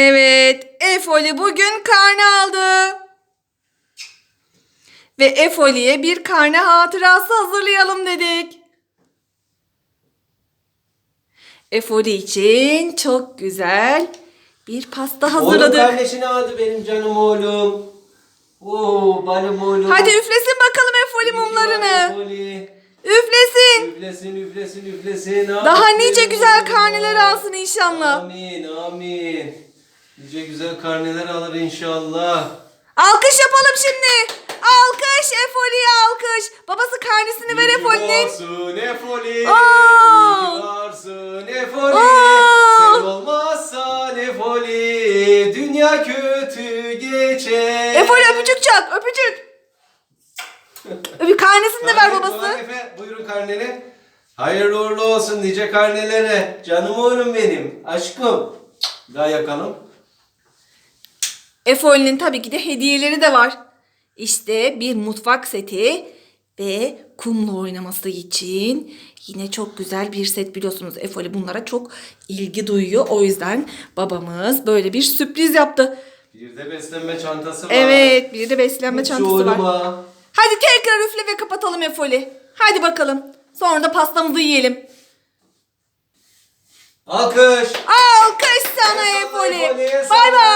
Evet, Efoli bugün karne aldı. Ve Efoli'ye bir karne hatırası hazırlayalım dedik. Efoli için çok güzel bir pasta Oğlum hazırladık. kardeşini aldı benim canım oğlum. Oo balım oğlum. Hadi üflesin bakalım Efoli mumlarını. Efoli. Üflesin. Üflesin üflesin üflesin. Daha nice güzel oğlum. karneler alsın inşallah. Amin amin. Nice güzel karneler alır inşallah. Alkış yapalım şimdi. Alkış Efoli'ye alkış. Babası karnesini ver İyi ki Efoli'nin. varsın Efoli. İyi ki varsın Efoli. Aa! Sen olmazsan Efoli. Dünya kötü geçer. Efoli öpücük çak öpücük. Öpü karnesini de ver Karne- babası. Doğan Efe, buyurun karneni. Hayırlı uğurlu olsun nice karnelere. Canım oğlum benim. Aşkım. Daha yakalım. Efoli'nin tabii ki de hediyeleri de var. İşte bir mutfak seti ve kumla oynaması için yine çok güzel bir set biliyorsunuz. Efoli bunlara çok ilgi duyuyor. O yüzden babamız böyle bir sürpriz yaptı. Bir de beslenme çantası var. Evet bir de beslenme çantası var. Hadi tekrar üfle ve kapatalım Efoli. Hadi bakalım. Sonra da pastamızı yiyelim. Alkış. Alkış sana Efoli. Bay bay.